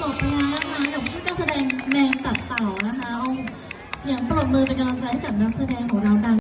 จบไปแล้วนะคะกับชุดการแสดงแมงตับเต่านะคะเอาเสียงปรบมือเป็นกำลังใจให้กับนักแสดงของเราดัง